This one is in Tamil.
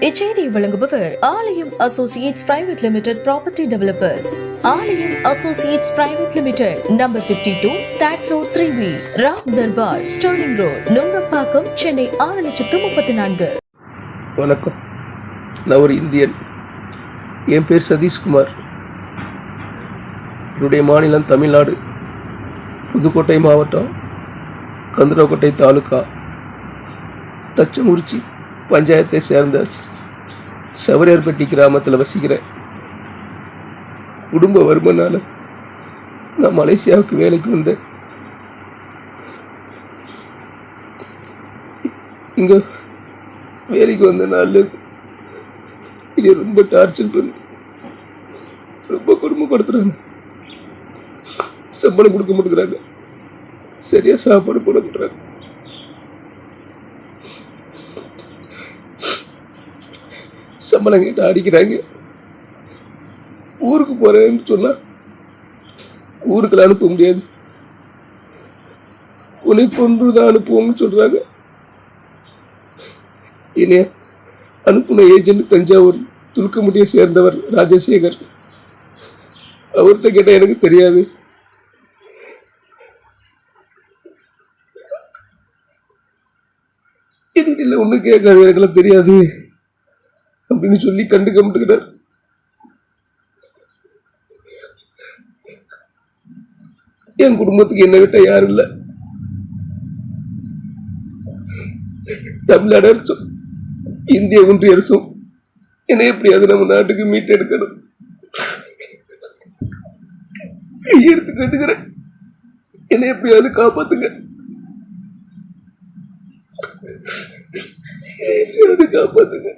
இச்செய்தி வழங்குபவர் Aalayam associates private limited property developers. Aalayam associates private limited number 52 two that road three B Ram Darbar Sterling road Nungambakkam Chennai ஆறு லட்சத்து முப்பத்தி நான்கு. வணக்கம். நான் ஒரு இந்தியன். என் பேர் சதீஷ்குமார். என்னுடைய மாநிலம் தமிழ்நாடு. புதுக்கோட்டை மாவட்டம் கந்தரக்கோட்டை தாலுகா. தச்சமுறிச்சி பஞ்சாயத்தை சேர்ந்த சவரியர்பட்டி கிராமத்தில் வசிக்கிறேன் குடும்ப வருமானால நான் மலேசியாவுக்கு வேலைக்கு வந்தேன். இங்கே வேலைக்கு வந்த நாள் இங்கே ரொம்ப டார்ச்சர் பண்ணி ரொம்ப குடும்பப்படுத்துகிறாங்க சம்பளம் கொடுக்க மாட்டேங்கிறாங்க. சரியா சாப்பாடு போட மாட்டுறாங்க சம்பளம் கேட்டு அடிக்கிறாங்க. ஊருக்கு போறேன்னு சொன்னா ஊருக்குலாம் அனுப்ப முடியாது. உன்னை கொன்று தான் அனுப்புவோம்னு சொல்றாங்க. என்னைய அனுப்புன ஏஜென்ட் தஞ்சாவூர் துலுக்கமுடியை சேர்ந்தவர் ராஜசேகர். அவர்கிட்ட கேட்டால் எனக்கு தெரியாது. இல்லை ஒன்றும் கேட்காது எனக்கெல்லாம் தெரியாது. அப்படின்னு சொல்லி கண்டுக்க மாட்டேங்கிறார் என் குடும்பத்துக்கு என்ன விட்ட யாரும் இல்லை. தமிழ்நாடு அரசும் இந்திய ஒன்றிய அரசும் என்னை எப்படியாவது நம்ம நாட்டுக்கு மீட்டெடுக்கணும் எடுத்து கட்டுக்கிறேன் என்னை எப்படியாவது காப்பாத்துங்க. என்னை எப்படியாவது காப்பாத்துங்க